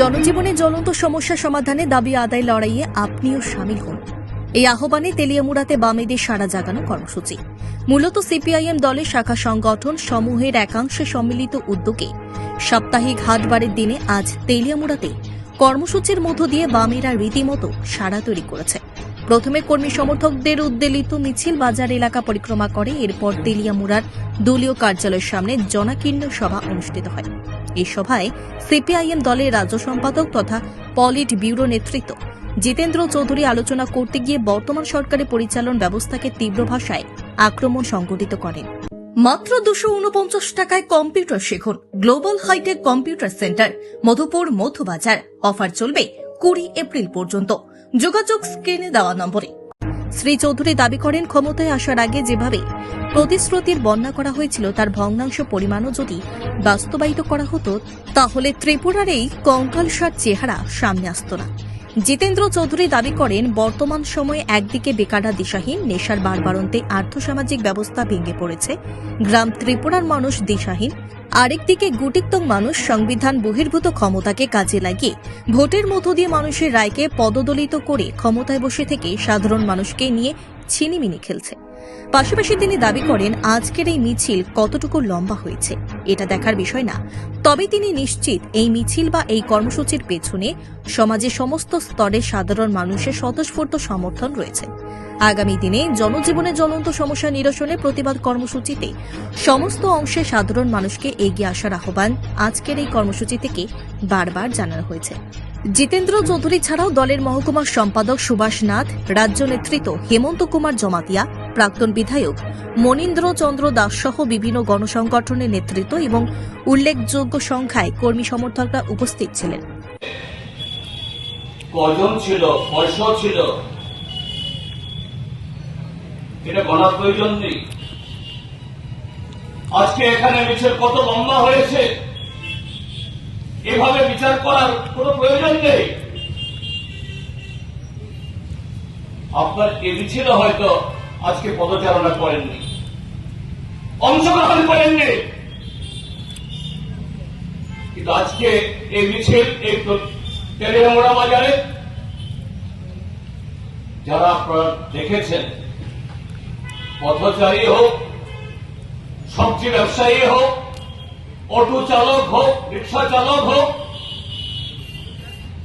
জনজীবনে জ্বলন্ত সমস্যা সমাধানে দাবি আদায় লড়াইয়ে আপনিও সামিল হন। এই আহ্বানে তেলিয়ামুড়াতে বামেদের সাড়া জাগানো কর্মসূচি। মূলত সিপিআইএম দলের শাখা সংগঠন সমূহের একাংশে সম্মিলিত উদ্যোগে সাপ্তাহিক হাটবারের দিনে আজ তেলিয়ামুড়াতে কর্মসূচির মধ্য দিয়ে বামেরা রীতিমতো সাড়া তৈরি করেছে। প্রথমে কর্মী সমর্থকদের উদ্বেলিত মিছিল বাজার এলাকা পরিক্রমা করে। এরপর তেলিয়ামুড়ার দলীয় কার্যালয়ের সামনে জনাকীর্ণ সভা অনুষ্ঠিত হয়। এই সভায় সিপিআইএম দলের রাজ্য সম্পাদক তথা পলিট ব্যুরো নেতৃত্ব। জিতেন্দ্র চৌধুরী আলোচনা করতে গিয়ে বর্তমান সরকারের পরিচালন ব্যবস্থাকে তীব্র ভাষায় আক্রমণ সংগঠিত করেন। মাত্র দুশো উনপঞ্চাশ টাকায় computer শেখুন। Global Hitech Computer Centre, Madhupur Madhubazar offer চলবে কুড়ি এপ্রিল পর্যন্ত। যোগাযোগ স্ক্রিনে দেওয়া নম্বরে। শ্রী চৌধুরী দাবি করেন, ক্ষমতায় আসার আগে যেভাবে প্রতিশ্রুতির বন্যা করা হয়েছিল, তার ভগ্নাংশ পরিমাণও যদি বাস্তবায়িত করা হতো, তাহলে ত্রিপুরার এই কঙ্কালসার চেহারা সামনে আসত না। জিতেন্দ্র চৌধুরী দাবি করেন, বর্তমান সময়ে একদিকে বেকাররা দিশাহীন, নেশার বারবারন্তে আর্থসামাজিক ব্যবস্থা ভেঙে পড়েছে, গ্রাম ত্রিপুরার মানুষ দিশাহীন, আরেকদিকে গুটিকতং মানুষ সংবিধান বহির্ভূত ক্ষমতাকে কাজে লাগিয়ে ভোটের মধ্য দিয়ে মানুষের রায়কে পদদলিত করে ক্ষমতায় বসে থেকে সাধারণ মানুষকে নিয়ে ছিনিমিনি খেলছে। পাশাপাশি তিনি দাবি করেন, আজকের এই মিছিল কতটুকু লম্বা হয়েছে, এটা দেখার বিষয় না। তবে তিনি নিশ্চিত এই মিছিল বা এই কর্মসূচির পেছনে সমাজের সমস্ত স্তরের সাধারণ মানুষের স্বতঃস্ফূর্ত সমর্থন রয়েছে। আগামী দিনে জনজীবনে জ্বলন্ত সমস্যা নিরসনে প্রতিবাদ কর্মসূচিতে সমস্ত অংশে সাধারণ মানুষকে এগিয়ে আসার আহ্বান আজকের এই কর্মসূচি থেকে বারবার জানানো হয়েছে। জিতেন্দ্র চৌধুরী ছাড়াও দলের মহকুমা সম্পাদক সুভাষ নাথ, রাজ্য নেতৃত্ব হেমন্ত কুমার জমাতিয়া প্রাক্তন বিধায়ক মনীন্দ্র চন্দ্র দাস সহ বিভিন্ন গণসংগঠনের নেতৃত্ব এবং উল্লেখযোগ্য সংখ্যায় কর্মী সমর্থকরা উপস্থিত ছিলেন। আজকে এখানে কত লম্বা হয়েছে? এভাবে বিচার করার প্রয়োজন নেই। আপনার এ মিছিলে হয়তো। আজকে পদচারণা করেননি। অংশগ্রহণ করেননি। কিন্তু আজকে এই মিছিল, এই তেলেমোড়া বাজারে যারা আপনারা দেখেছেন, পথচারী হোক, সবজি ব্যবসায়ী হোক, অটো চালক হোক, রিক্সা চালক হোক,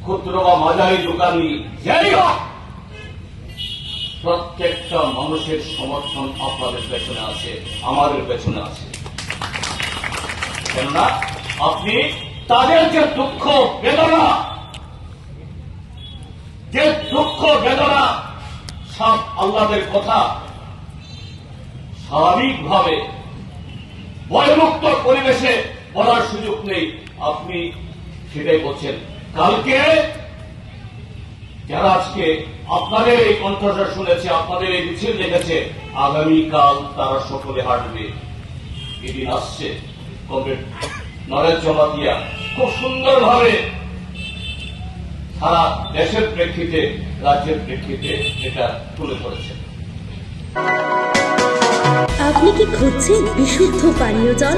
ক্ষুদ্র বা মাঝারি দোকানি, যাই হোক প্রত্যেকটা মানুষের সমর্থন আপনাদের পেছনে আছে, আমাদের পেছনে আছে। কেননা, আপনি তাদের যে দুঃখ, বেদনা, যে দুঃখ, বেদনা, সব আল্লাদের কথা স্বাভাবিকভাবে ভয়মুক্ত পরিবেশে বলার সুযোগ নেই। আপনি সেটাই বলছেন, কালকে যারা আজকে আপনাদের এই কণ্ঠস্বর শুনেছে, আপনাদের এই মিছিল দেখেছে, আগামীকাল তারা সকলে হাঁটবে। এদিন আসছে কমরেড নরেশ জমাতিয়া। খুব সুন্দরভাবে সারা দেশের প্রেক্ষিতে, রাজ্যের প্রেক্ষিতে এটা তুলে ধরেছে। আপনি কি খুঁজছেন বিশুদ্ধ পানীয় জল?